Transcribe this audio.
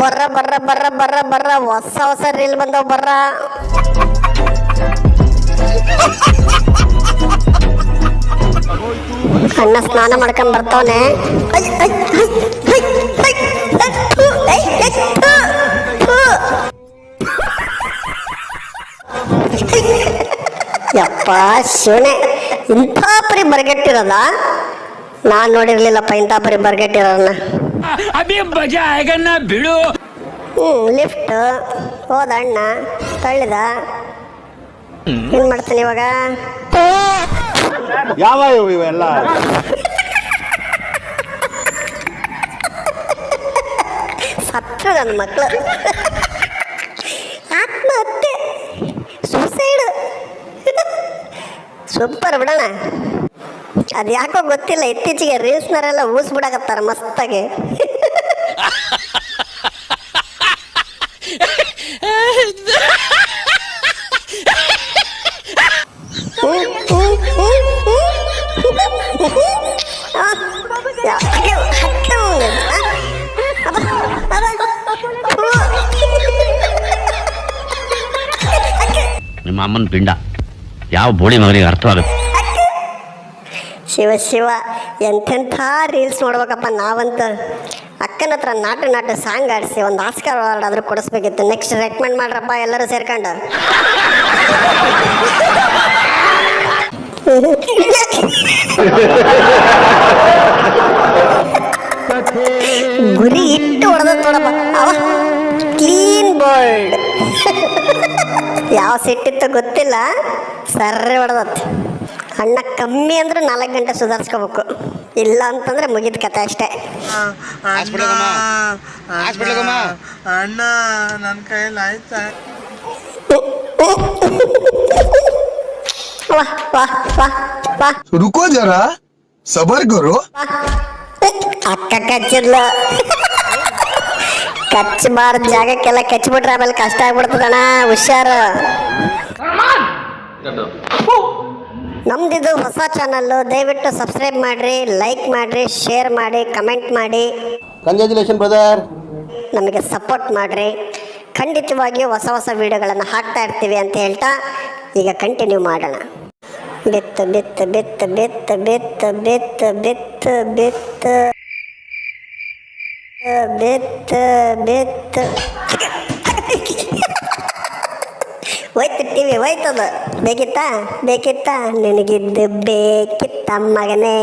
ಬರ್ರ ಬರ್ರ ಬರ್ರ ಬರ್ರ ಬರ್ರ. ಹೊಸ ಹೊಸ ರೀಲ್ ಬಂದವ್ ಬರ್ರ. ಅಣ್ಣ ಸ್ನಾನ ಮಾಡ್ಕೊಂಡ್ ಬರ್ತಾವನೆ. ಯಪ್ಪ, ಶಿವನೆ, ಇಂಥ ಪರಿ ಬರ್ಗೆಟ್ಟಿರೋದ? ನಾನ್ ನೋಡಿರ್ಲಿಲ್ಲಪ್ಪ, ಇಂಥ ಪರಿ ಬರ್ಗೆಟ್ಟಿರೋನ್ನ ಅಭಿ ಬಜಾ ಬಿಡು. ಲಿಫ್ಟ್ ಹೋದ ಅಣ್ಣ ತಳ್ಳಿದ. ಏನ್ ಮಾಡ್ತಾನೆ ಇವಾಗ? ಯಾವ ಇವೆಲ್ಲ? ಸತ್ರು ನನ್ನ ಮಕ್ಕಳು ಆತ್ಮಹತ್ಯೆ. ಸುಸೈಡ್ ಸೂಪರ್ ಬಿಡೋಣ. ಅದು ಯಾಕೋ ಗೊತ್ತಿಲ್ಲ ಇತ್ತೀಚೆಗೆ ರೀಲ್ಸ್ನರೆಲ್ಲ ಊಸ್ಬಿಡಕತ್ತಾರ ಮಸ್ತಾಗಿ. ನಿಮ್ಮ ಅಮ್ಮನ ಪಿಂಡ. ಯಾವ ಬೋಳಿ ಮಗನಿಗೆ ಅರ್ಥವಾಗುತ್ತೆ? ಶಿವ ಶಿವ, ಎಂಥೆಂಥ ರೀಲ್ಸ್ ನೋಡ್ಬೇಕಪ್ಪ ನಾವಂತ. ಅಕ್ಕನ ಹತ್ರ ನಾಟ ನಾಟ ಸಾಂಗ್ ಆಡಿಸಿ ಒಂದು ಆಸ್ಕರ್ ಅವಾರ್ಡ್ ಆದರೂ ಕೊಡಿಸ್ಬೇಕಿತ್ತು. ನೆಕ್ಸ್ಟ್ ರೆಕಮೆಂಡ್ ಮಾಡ್ರಪ್ಪ, ಎಲ್ಲರೂ ಸೇರ್ಕೊಂಡು. ಗುರಿ ಇಟ್ಟು ಹೊಡೆದ ನೋಡಪ್ಪ. ಅವ ಕ್ಲೀನ್ ಬೋಲ್ಡ್ ಯಾವ ಸಿಟ್ಟಿತ್ತು ಗೊತ್ತಿಲ್ಲ. ಸರ್ರೆ ಹೊಡೆದತ್ ಅಣ್ಣ ಕಮ್ಮಿ ಅಂದ್ರೆ ನಾಲ್ಕು ಗಂಟೆ ಸುಧಾರಿಸ್ಕೋಬೇಕು ಇಲ್ಲ ಅಂತಂದ್ರೆ ಮುಗಿದ ಕತೆ ಅಷ್ಟೇ ಅಣ್ಣ ನನ್ನ ಕೈಯಲ್ಲಿ ಆಯ್ತಾ ವಾ ವಾ ವಾ ವಾ रुको जरा सबर करो ಅಕ್ಕ ಕಚ್ಚಿದ್ಲು ಕಚ್ಚಬಾರ್ದ ಜಾಗಕ್ಕೆಲ್ಲ ಕಚ್ಬಿಟ್ರೆ ಆಮೇಲೆ ಕಷ್ಟ ಆಗ್ಬಿಡ್ತದಣ್ಣ ಹುಷಾರು ನಮ್ದಿದು ಹೊಸ ಚಾನಲ್ಲು ದಯವಿಟ್ಟು ಸಬ್ಸ್ಕ್ರೈಬ್ ಮಾಡ್ರಿ ಲೈಕ್ ಮಾಡ್ರಿ ಶೇರ್ ಮಾಡಿ ಕಮೆಂಟ್ ಮಾಡಿ. ಕಂಗ್ರ್ಯಾಚುಲೇಷನ್ ಬ್ರದರ್ ನಮಗೆ ಸಪೋರ್ಟ್ ಮಾಡ್ರಿ. ಖಂಡಿತವಾಗಿಯೂ ಹೊಸ ಹೊಸ ವಿಡಿಯೋಗಳನ್ನು ಹಾಕ್ತಾ ಇರ್ತೀವಿ ಅಂತ ಹೇಳ್ತಾ ಈಗ ಕಂಟಿನ್ಯೂ ಮಾಡೋಣ. ಬಿತ್ತು ಬಿತ್ತು ಬಿತ್ತು ಬಿತ್ತು ಬಿತ್ತು ಬಿತ್ತು ಬಿತ್ತು ಬಿತ್ತು ಬಿತ್ತು ಬಿತ್ತು. ಹೋಯ್ತು ಟಿವಿ ಹೋಯ್ತದ. ಬೇಕಿತ್ತಾ? ಬೇಕಿತ್ತಾ? ನಿನಗಿದ್ದು ಬೇಕಿತ್ತ ಮಗನೇ.